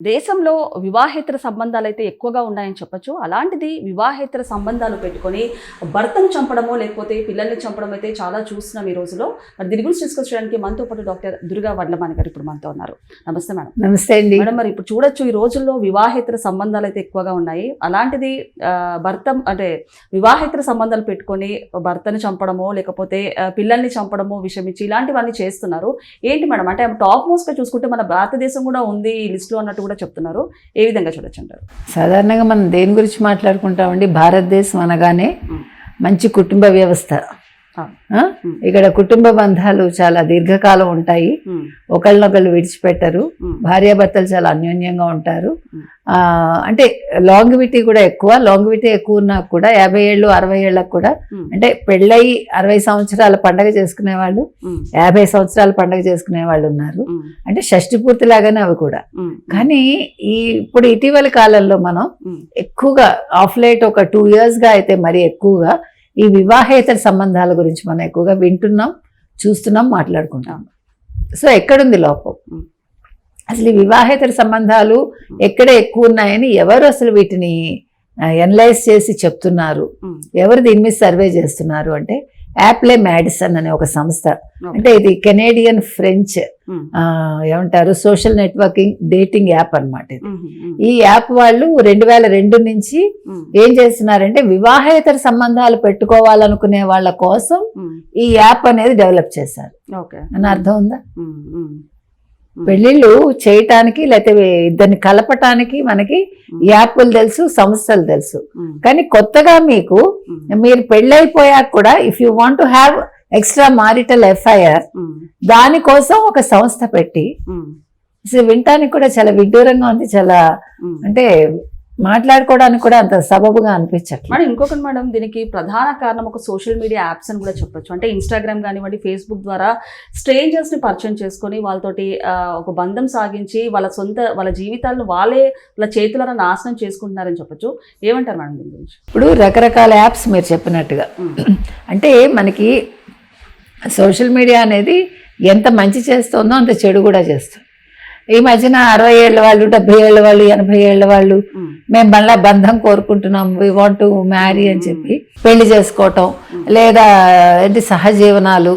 దేశంలో వివాహేతర సంబంధాలు అయితే ఎక్కువగా ఉన్నాయని చెప్పొచ్చు. అలాంటిది వివాహేతర సంబంధాలు పెట్టుకొని భర్తను చంపడమో లేకపోతే పిల్లల్ని చంపడం అయితే చాలా చూస్తున్నాం ఈ రోజులో మరి దీని గురించి డిస్కస్ చేయడానికి మనతో పాటు డాక్టర్ దుర్గా వడ్లమాని గారు ఇప్పుడు మనతో ఉన్నారు. నమస్తే మేడం. నమస్తే అండి. మేడం మరి ఇప్పుడు చూడొచ్చు ఈ రోజుల్లో వివాహేతర సంబంధాలు అయితే ఎక్కువగా ఉన్నాయి. అలాంటిది భర్త అంటే వివాహేతర సంబంధాలు పెట్టుకొని భర్తని చంపడమో లేకపోతే పిల్లల్ని చంపడమో విషమించి ఇలాంటివన్నీ చేస్తున్నారు. ఏంటి మేడం? అంటే టాప్ మోస్ట్గా చూసుకుంటే మన భారతదేశం కూడా ఉంది ఈ లిస్ట్లో అన్నట్టు కూడా చెప్తున్నారు ఏ విధంగా చూడొచ్చు అంటారు సాధారణంగా మనం దేని గురించి మాట్లాడుకుంటామండి భారతదేశం అనగానే. మంచి కుటుంబ వ్యవస్థ. ఇక్కడ కుటుంబ బంధాలు చాలా దీర్ఘకాలం ఉంటాయి. ఒకళ్ళనొకళ్ళు విడిచిపెట్టరు. భార్యాభర్తలు చాలా అన్యోన్యంగా ఉంటారు. అంటే లాంగివిటీ కూడా ఎక్కువ. లాంగివిటీ ఎక్కువ ఉన్నా కూడా యాభై ఏళ్ళు అరవై ఏళ్ళకు కూడా అంటే పెళ్ళయి అరవై సంవత్సరాల పండగ చేసుకునే వాళ్ళు యాభై సంవత్సరాల పండగ చేసుకునే వాళ్ళు ఉన్నారు అంటే షష్టి పూర్తి లాగానే అవి కూడా. కానీ ఈ ఇప్పుడు ఇటీవల కాలంలో మనం ఎక్కువగా ఆఫ్ లైట్ ఒక టూ గా అయితే మరి ఎక్కువగా ఈ వివాహేతర సంబంధాల గురించి మనం ఎక్కువగా వింటున్నాం చూస్తున్నాం మాట్లాడుకుంటాం. సో ఎక్కడుంది లోపం. అసలు ఈ వివాహేతర సంబంధాలు ఎక్కడ ఎక్కువ ఉన్నాయని ఎవరు అసలు వీటిని ఎనలైజ్ చేసి చెప్తున్నారు? ఎవరు దీని మీద సర్వే చేస్తున్నారు? అంటే యాప్లే మ్యాడిసన్ అనే ఒక సంస్థ. అంటే ఇది కెనేడియన్ ఫ్రెంచ్ ఏమంటారు? సోషల్ నెట్వర్కింగ్ డేటింగ్ యాప్ అన్నమాట ఇది. ఈ యాప్ వాళ్ళు రెండు వేల రెండు నుంచి ఏం చేస్తున్నారంటే వివాహేతర సంబంధాలు పెట్టుకోవాలనుకునే వాళ్ళ కోసం ఈ యాప్ అనేది డెవలప్ చేశారు. ఓకే. అని అర్థం ఉందా? పెళ్ళిళ్ళు చేయటానికి లేకపోతే ఇద్దరిని కలపటానికి మనకి యాప్లు తెలుసు సంస్థలు తెలుసు. కానీ కొత్తగా మీకు మీరు పెళ్ళైపోయాక కూడా if you want to have extra marital affair దానికోసం ఒక సంస్థ పెట్టి వినటానికి కూడా చాలా విడ్డూరంగా ఉంది చాలా. అంటే మాట్లాడుకోవడానికి కూడా అంత సబబుగా అనిపించట్లేదు. మేడం ఇంకొకటి మేడం దీనికి ప్రధాన కారణం ఒక సోషల్ మీడియా యాప్స్ అని కూడా చెప్పొచ్చు. అంటే ఇన్స్టాగ్రామ్ కానివ్వండి ఫేస్బుక్ ద్వారా స్ట్రేంజర్స్ని పరిచయం చేసుకొని వాళ్ళతోటి ఒక బంధం సాగించి వాళ్ళ సొంత వాళ్ళ జీవితాలను వాళ్ళే వాళ్ళ చేతులను నాశనం చేసుకుంటున్నారని చెప్పొచ్చు. ఏమంటారు మేడం దీని గురించి? ఇప్పుడు రకరకాల యాప్స్ మీరు చెప్పినట్టుగా. అంటే మనకి సోషల్ మీడియా అనేది ఎంత మంచి చేస్తుందో అంత చెడు కూడా చేస్తుంది. ఈ మధ్యన అరవై ఏళ్ళ వాళ్ళు డెబ్బై ఏళ్ళ వాళ్ళు ఎనభై ఏళ్ళ వాళ్ళు మేము మళ్ళా బంధం కోరుకుంటున్నాం. వి వాంట్ టు మ్యారీ అని చెప్పి పెళ్ళి చేసుకోవటం లేదా ఏంటి సహజీవనాలు.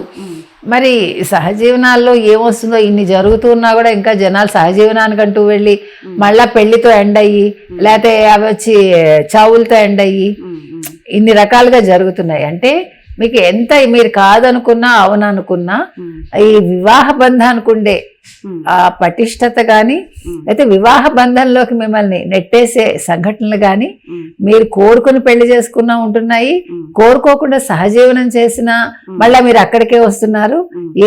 మరి సహజీవనాల్లో ఏమొస్తుందో ఇన్ని జరుగుతున్నా కూడా ఇంకా జనాలు సహజీవనానికంటూ వెళ్ళి మళ్ళా పెళ్ళితో ఎండ్ అయ్యి లేకపోతే అవి వచ్చి చావులతో ఎండ్ అయ్యి ఇన్ని రకాలుగా జరుగుతున్నాయి. అంటే మీకు ఎంత మీరు కాదనుకున్నా అవుననుకున్నా ఈ వివాహ బంధానికి ఉండే ఆ పటిష్టత కానీ అయితే వివాహ బంధంలోకి మిమ్మల్ని నెట్టేసే సంఘటనలు కానీ మీరు కోరుకుని పెళ్ళి చేసుకున్నా ఉంటున్నాయి. కోరుకోకుండా సహజీవనం చేసినా మళ్ళీ మీరు అక్కడికే వస్తున్నారు.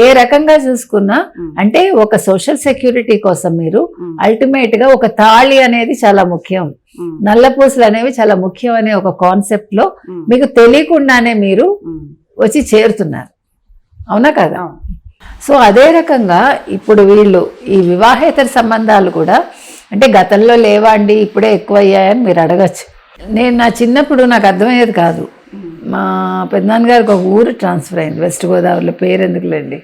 ఏ రకంగా చూసుకున్నా అంటే ఒక సోషల్ సెక్యూరిటీ కోసం మీరు అల్టిమేట్గా ఒక తాళి అనేది చాలా ముఖ్యం. ఉమ్, నల్లపూసలు అనేవి చాలా ముఖ్యం అనే ఒక కాన్సెప్ట్లో మీకు తెలియకుండానే మీరు వచ్చి చేరుతున్నారు. అవునా కదా. సో అదే రకంగా ఇప్పుడు వీళ్ళు ఈ వివాహేతర సంబంధాలు కూడా అంటే గతంలో లేవండి ఇప్పుడే ఎక్కువ అయ్యాయని మీరు అడగచ్చు. నేను నా చిన్నప్పుడు నాకు అర్థమయ్యేది కాదు. మా పెద్దనాన్న గారికి ఒక ఊరు ట్రాన్స్ఫర్ అయింది వెస్ట్ గోదావరిలో పేరు ఎందుకులేండి?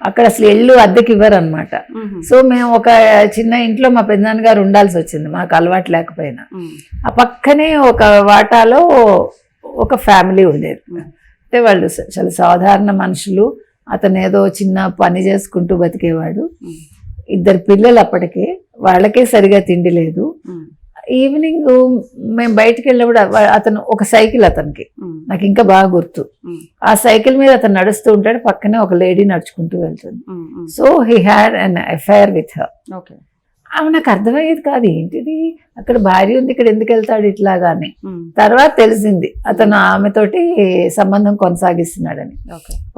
అక్కడ అసలు ఇల్లు అద్దెకి ఇవ్వరు అనమాట ఉమ్, సో మేము ఒక చిన్న ఇంట్లో మా పెద్దనాన్న గారు ఉండాల్సి వచ్చింది మాకు అలవాటు లేకపోయినా. ఆ పక్కనే ఒక వాటాలో ఒక ఫ్యామిలీ ఉండేది. అంటే వాళ్ళు చాలా సాధారణ మనుషులు అతను ఏదో చిన్న పని చేసుకుంటూ బతికేవాడు. ఇద్దరు పిల్లలు అప్పటికే వాళ్ళకే సరిగా తిండి లేదు. ఈవినింగ్ మేము బయటికి వెళ్ళినప్పుడు అతను ఒక సైకిల్ అతనికి. నాకు ఇంకా బాగా గుర్తు. ఆ సైకిల్ మీద అతను నడుస్తూ ఉంటాడు పక్కనే ఒక లేడీ నడుచుకుంటూ వెళ్తుంది. So he had an affair with her okay. ఆమె నాకు అర్థమయ్యేది కాదు ఏంటిది? అక్కడ భార్య ఉంది ఇక్కడ ఎందుకు వెళ్తాడు ఇట్లాగా అని. ఉమ్, తర్వాత తెలిసింది అతను ఆమెతోటి సంబంధం కొనసాగిస్తున్నాడని.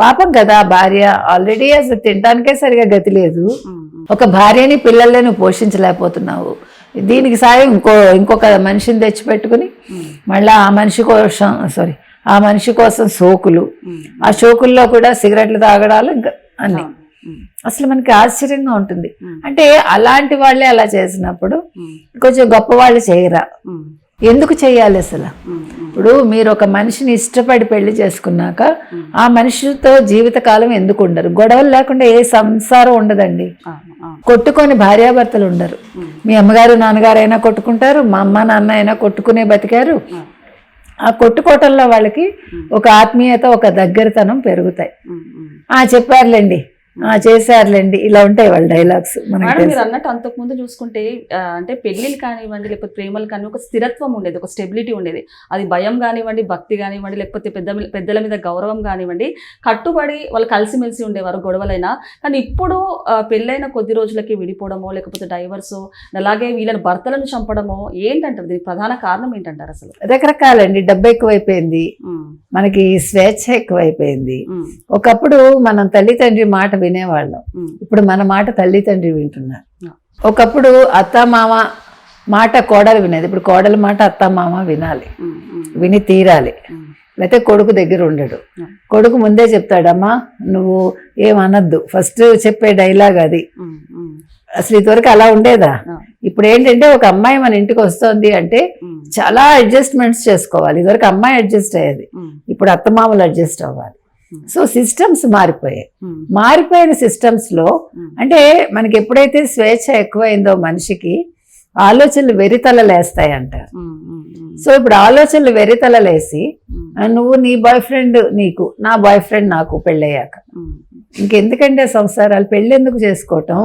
పాపం కదా భార్య ఆల్రెడీ అసలు తినడానికే సరిగా గతి లేదు. ఒక భార్యని పిల్లల్ని నువ్వు పోషించలేకపోతున్నావు. దీనికి సాయం ఇంకో ఇంకొక మనిషిని తెచ్చిపెట్టుకుని మళ్ళీ ఆ మనిషి కోసం సారీ ఆ మనిషి కోసం సోకులు. ఆ షోకుల్లో కూడా సిగరెట్లు తాగడాలు ఇంకా అన్ని. అసలు మనకి ఆశ్చర్యంగా ఉంటుంది. అంటే అలాంటి వాళ్ళే అలా చేసినప్పుడు కొంచెం గొప్ప వాళ్ళు చేయరా ఎందుకు చేయాలి అసలు? ఇప్పుడు మీరు ఒక మనిషిని ఇష్టపడి పెళ్ళి చేసుకున్నాక. ఆ మనిషితో జీవితకాలం ఎందుకు ఉండరు గొడవలు లేకుండా ఏ సంసారం ఉండదండి. కొట్టుకొని భార్యాభర్తలు ఉండరు. మీ అమ్మగారు నాన్నగారు అయినా కొట్టుకుంటారు మా అమ్మ నాన్న అయినా కొట్టుకునే బతికారు. ఆ కొట్టుకోవటంలో వాళ్ళకి ఒక ఆత్మీయత ఒక దగ్గరతనం పెరుగుతాయి. ఆ చెప్పారులేండి చేశారులేండి. ఇలా ఉంటాయి వాళ్ళ డైలాగ్స్. మీరు అన్నట్టు అంతకు ముందు చూసుకుంటే అంటే పెళ్ళిళ్ళు కానివ్వండి లేకపోతే ప్రేమలు కానీ ఒక స్థిరత్వం ఉండేది ఒక స్టెబిలిటీ ఉండేది. అది భయం కానివ్వండి భక్తి కానివ్వండి లేకపోతే పెద్ద పెద్దల మీద గౌరవం కానివ్వండి కట్టుబడి వాళ్ళు కలిసిమెలిసి ఉండేవారు గొడవలైనా. కానీ ఇప్పుడు పెళ్ళైన కొద్ది రోజులకి విడిపోవడమో లేకపోతే డైవర్స్ అలాగే వీళ్ళని భర్తలను చంపడమో ఏంటంటారు? దీనికి ప్రధాన కారణం ఏంటంటారు అసలు? రకరకాలండి. డబ్బు ఎక్కువైపోయింది. మనకి స్వేచ్ఛ ఎక్కువైపోయింది. ఒకప్పుడు మనం తల్లి తండ్రి మాట వినేవాళ్ళం. ఇప్పుడు మన మాట తల్లి తండ్రి వింటున్నారు. ఒకప్పుడు అత్త మామ మాట కోడలు వినేది. ఇప్పుడు కోడల మాట అత్త మామ వినాలి. విని తీరాలి. లేకపోతే కొడుకు దగ్గర ఉండడు. కొడుకు ముందే చెప్తాడమ్మా నువ్వు ఏమనద్దు. ఫస్ట్ చెప్పే డైలాగ్ అది. అసలు ఇదివరకు అలా ఉండేదా. ఇప్పుడు ఏంటంటే ఒక అమ్మాయి మన ఇంటికి వస్తోంది అంటే చాలా అడ్జస్ట్మెంట్స్ చేసుకోవాలి. ఇదివరకు అమ్మాయి అడ్జస్ట్ అయ్యేది. ఇప్పుడు అత్తమామలు అడ్జస్ట్ అవ్వాలి. సో సిస్టమ్స్ మారిపోయాయి. ఉమ్, మారిపోయిన సిస్టమ్స్లో ఉమ్, అంటే మనకి ఎప్పుడైతే స్వేచ్ఛ ఎక్కువైందో మనిషికి ఆలోచనలు వెరితల లేస్తాయి అంటారు సో ఇప్పుడు ఆలోచనలు వెరితల లేసి నువ్వు నీ బాయ్ ఫ్రెండ్ నీకు నా బాయ్ ఫ్రెండ్ నాకు పెళ్ళయ్యాక. ఇంకెందుకంటే సంసారాలు? పెళ్ళి ఎందుకు చేసుకోవటం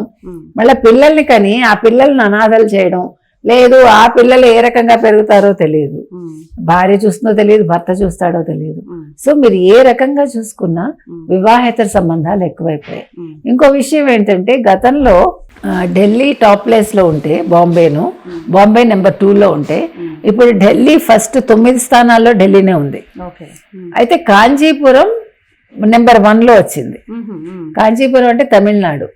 మళ్ళీ పిల్లల్ని కని ఆ పిల్లల్ని అనాథలు చేయడం లేదు ఆ పిల్లలు ఏ రకంగా పెరుగుతారో తెలియదు. భార్య చూస్తుందో తెలియదు భర్త చూస్తాడో తెలియదు. సో మీరు ఏ రకంగా చూసుకున్నా వివాహేతర సంబంధాలు ఎక్కువైపోయాయి. ఇంకో విషయం ఏంటంటే గతంలో ఢిల్లీ టాప్ ప్లేస్లో ఉంటే బాంబేను బాంబే నెంబర్లో ఉంటే ఇప్పుడు ఢిల్లీ ఫస్ట్ తొమ్మిది స్థానాల్లో ఢిల్లీనే ఉంది. అయితే కాంచీపురం నెంబర్లో వచ్చింది. కాంచీపురం అంటే తమిళనాడు.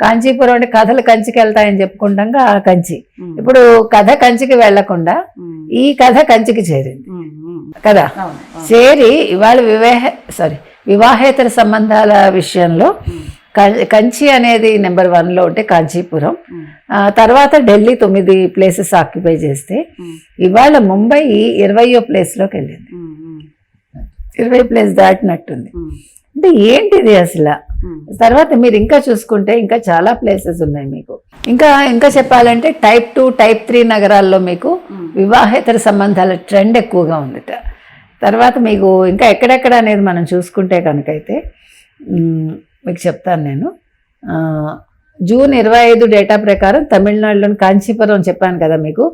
కాంచీపురం అంటే కథలు కంచికి వెళ్తాయని చెప్పుకుంటాగా ఆ కంచి. ఇప్పుడు కథ కంచికి వెళ్ళకుండా ఈ కథ కంచికి చేరింది. కదా. చేరి ఇవాళ వివాహ సారీ వివాహేతర సంబంధాల విషయంలో కంచి అనేది నెంబర్లో ఉంటే కాంచీపురం. తర్వాత ఢిల్లీ తొమ్మిది ప్లేసెస్ ఆక్యుపై చేస్తే ఇవాళ ముంబై ఇరవయో ప్లేస్లోకి వెళ్ళింది. ఇరవై ప్లేస్ దాటినట్టుంది. అంటే ఏంటిది అసలు? తర్వాత మీరు ఇంకా చూసుకుంటే ఇంకా చాలా ప్లేసెస్ ఉన్నాయి మీకు. ఇంకా ఇంకా చెప్పాలంటే టైప్ టూ టైప్ త్రీ నగరాల్లో మీకు ఉమ్, వివాహేతర సంబంధాల ట్రెండ్ ఎక్కువగా ఉందిట. తర్వాత మీకు ఇంకా ఎక్కడెక్కడ అనేది మనం చూసుకుంటే కనుకైతే మీకు చెప్తాను నేను. జూన్ ఇరవై ఐదు డేటా ప్రకారం తమిళనాడులోని కాంచీపురం చెప్పాను కదా మీకు.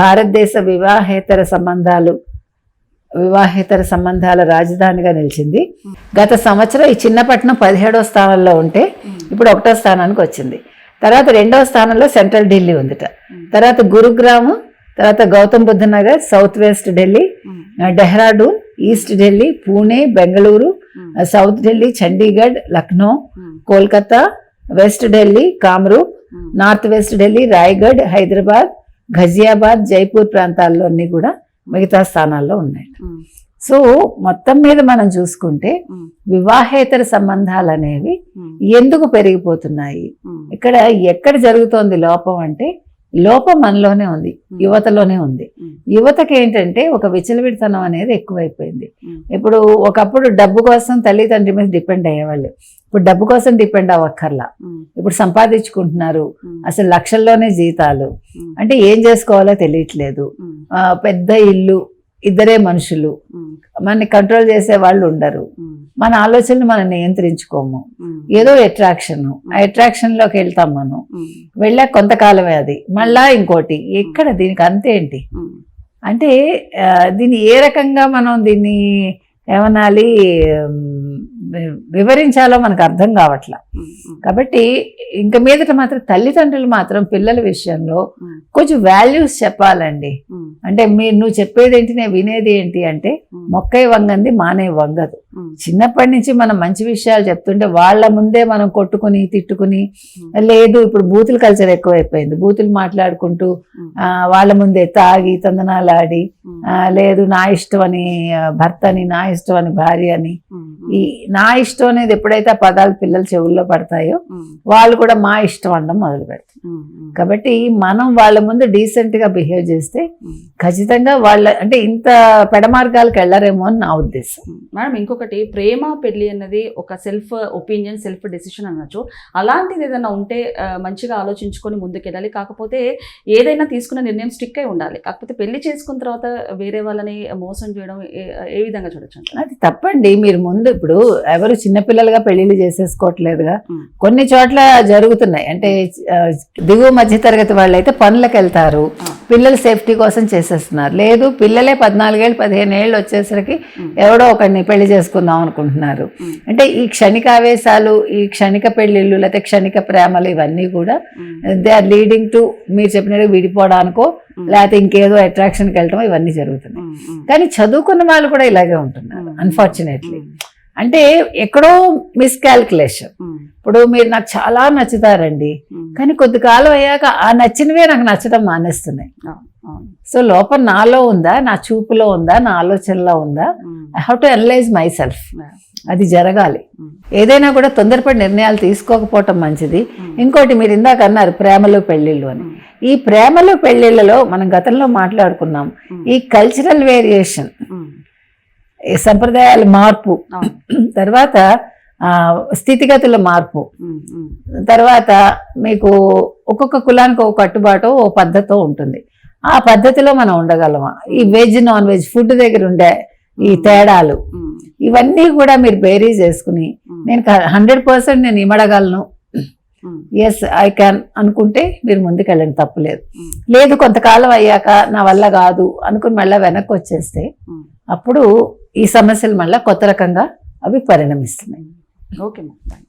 భారతదేశ వివాహేతర సంబంధాలు వివాహేతర సంబంధాల రాజధానిగా నిలిచింది. గత సంవత్సరం ఈ చిన్నపట్నం పదిహేడో స్థానంలో ఉంటే ఇప్పుడు ఒకటో స్థానానికి వచ్చింది. తర్వాత రెండవ స్థానంలో సెంట్రల్ ఢిల్లీ ఉందిట. తర్వాత గురుగ్రామ్ తర్వాత Gautam Buddha Nagar south west Delhi Dehradun east Delhi Pune Bengaluru south Delhi Chandigarh Lucknow Kolkata west Delhi Kamrup north west Delhi Raigarh Hyderabad Ghaziabad Jaipur ప్రాంతాల్లోని కూడా మిగతా స్థానాల్లో ఉన్నాయి. సో మొత్తం మీద మనం చూసుకుంటే వివాహేతర సంబంధాలు అనేవి ఎందుకు పెరిగిపోతున్నాయి? ఇక్కడ ఎక్కడ జరుగుతోంది లోపం అంటే లోపం మనలోనే ఉంది యువతలోనే ఉంది. యువతకి ఏంటంటే ఒక విచలవిడితనం అనేది ఎక్కువైపోయింది. ఇప్పుడు ఒకప్పుడు డబ్బు కోసం తల్లిదండ్రి మీద డిపెండ్ అయ్యేవాళ్ళు. ఇప్పుడు డబ్బు కోసం డిపెండ్ అవ్వక్కర్లా. ఇప్పుడు సంపాదించుకుంటున్నారు. అసలు లక్షల్లోనే జీతాలు. అంటే ఏం చేసుకోవాలో తెలియట్లేదు. పెద్ద ఇల్లు ఇద్దరే మనుషులు. మనని కంట్రోల్ చేసే వాళ్ళు ఉండరు. మన ఆలోచనలు మనం నియంత్రించుకోము. ఏదో అట్రాక్షన్ ఆ అట్రాక్షన్లోకి వెళ్తాం మనం. ఉమ్, వెళ్ళాక కొంతకాలమే అది. మళ్ళా ఇంకోటి. ఎక్కడ దీనికి అంతేంటి అంటే దీన్ని ఏ రకంగా మనం దీన్ని ఏమనాలి? వివరించాలో మనకు అర్థం కావట్లా. కాబట్టి ఇంక మీదట మాత్రం తల్లిదండ్రులు మాత్రం పిల్లల విషయంలో కొంచెం వాల్యూస్ చెప్పాలండి. అంటే మీరు నువ్వు చెప్పేది ఏంటి నేను వినేది ఏంటి అంటే మొక్కై వంగంది మానే వంగదు చిన్నప్పటి నుంచి మనం మంచి విషయాలు చెప్తుంటే వాళ్ళ ముందే మనం కొట్టుకుని తిట్టుకుని లేదు ఇప్పుడు బూతుల కల్చర్ ఎక్కువైపోయింది. బూతులు మాట్లాడుకుంటూ వాళ్ళ ముందే తాగి తందనాలు ఆడి లేదు నా ఇష్టం అని భర్త అని నా ఇష్టం అని భార్య అని ఈ నా ఇష్టం అనేది ఎప్పుడైతే ఆ పదాలు పిల్లల చెవుల్లో పడతాయో వాళ్ళు కూడా మా ఇష్టం అనడం మొదలు పెడతారు. కాబట్టి మనం వాళ్ళ ముందు డీసెంట్గా బిహేవ్ చేస్తే. ఖచ్చితంగా వాళ్ళ అంటే ఇంత పెడమార్గాలకు వెళ్ళరేమో అని నా ఉద్దేశం. మేడం ఇంకొకటి ప్రేమ పెళ్ళి అన్నది ఒక సెల్ఫ్ ఒపీనియన్ సెల్ఫ్ డెసిషన్ అనొచ్చు. అలాంటిది ఏదైనా ఉంటే మంచిగా ఆలోచించుకొని ముందుకెళ్ళాలి. కాకపోతే ఏదైనా తీసుకున్న నిర్ణయం స్టిక్ అయి ఉండాలి. కాకపోతే పెళ్ళి చేసుకున్న తర్వాత వేరే వాళ్ళని మోసం చేయడం ఏ- విధంగా చూడొచ్చు? అది తప్పండి. మీరు ముందు ఇప్పుడు ఎవరు చిన్నపిల్లలుగా పెళ్ళిళ్ళు చేసేసుకోవట్లేదుగా. కొన్ని చోట్ల జరుగుతున్నాయి అంటే దిగువ మధ్య తరగతి వాళ్ళు అయితే పనులకు వెళ్తారు. పిల్లల సేఫ్టీ కోసం చేసేస్తున్నారు లేదు పిల్లలే పద్నాలుగేళ్ళు పదిహేను ఏళ్ళు వచ్చేసరికి. ఎవడో ఒకరిని పెళ్ళి చేసుకుందాం అనుకుంటున్నారు. అంటే ఈ క్షణిక ఆవేశాలు ఈ క్షణిక పెళ్ళిళ్ళు లేకపోతే క్షణిక ప్రేమలు ఇవన్నీ కూడా. దే ఆర్ లీడింగ్ టు మీరు చెప్పినట్టు విడిపోవడానికో. లేకపోతే ఇంకేదో అట్రాక్షన్కి వెళ్ళటం ఇవన్నీ జరుగుతున్నాయి. కానీ చదువుకున్న వాళ్ళు కూడా ఇలాగే ఉంటున్నారు. అన్ఫార్చునేట్లీ. అంటే ఎక్కడో మిస్కాల్కులేషన్ ఉమ్. ఇప్పుడు మీరు నాకు చాలా నచ్చుతారండి ఉమ్. కానీ కొద్ది కాలం అయ్యాక ఆ నచ్చినవే నాకు నచ్చడం మానేస్తున్నాయి. సో లోపల నాలో ఉందా నా చూపులో ఉందా నా ఆలోచనలో ఉందా. I have to analyse myself. అది జరగాలి ఉమ్. ఏదైనా కూడా తొందరపడి నిర్ణయాలు తీసుకోకపోవటం మంచిది. ఇంకోటి మీరు ఇందాక అన్నారు ప్రేమలు పెళ్ళిళ్ళు అని. ఈ ప్రేమలు పెళ్ళిళ్ళలో మనం గతంలో మాట్లాడుకున్నాం. ఈ కల్చరల్ వేరియేషన్ సంప్రదాయాల మార్పు. తర్వాత స్థితిగతుల మార్పు. తర్వాత మీకు ఒక్కొక్క కులానికి ఒక కట్టుబాటు ఓ పద్ధతో ఉంటుంది ఆ పద్ధతిలో మనం ఉండగలమా ఈ వెజ్ నాన్ వెజ్ ఫుడ్ దగ్గర ఉండే ఈ తేడాలు. ఇవన్నీ కూడా మీరు బేరీ చేసుకుని. నేను హండ్రెడ్ పర్సెంట్ నేను ఇమడగలను. ఎస్ ఐ క్యాన్ అనుకుంటే మీరు ముందుకెళ్ళండి తప్పులేదు. లేదు కొంతకాలం అయ్యాక నా వల్ల కాదు అనుకుని మళ్ళీ వెనక్కి వచ్చేస్తే. అప్పుడు ఈ సమస్యలు మళ్ళీ కొత్త రకంగా అవి పరిణమిస్తున్నాయి. Okay ma'am.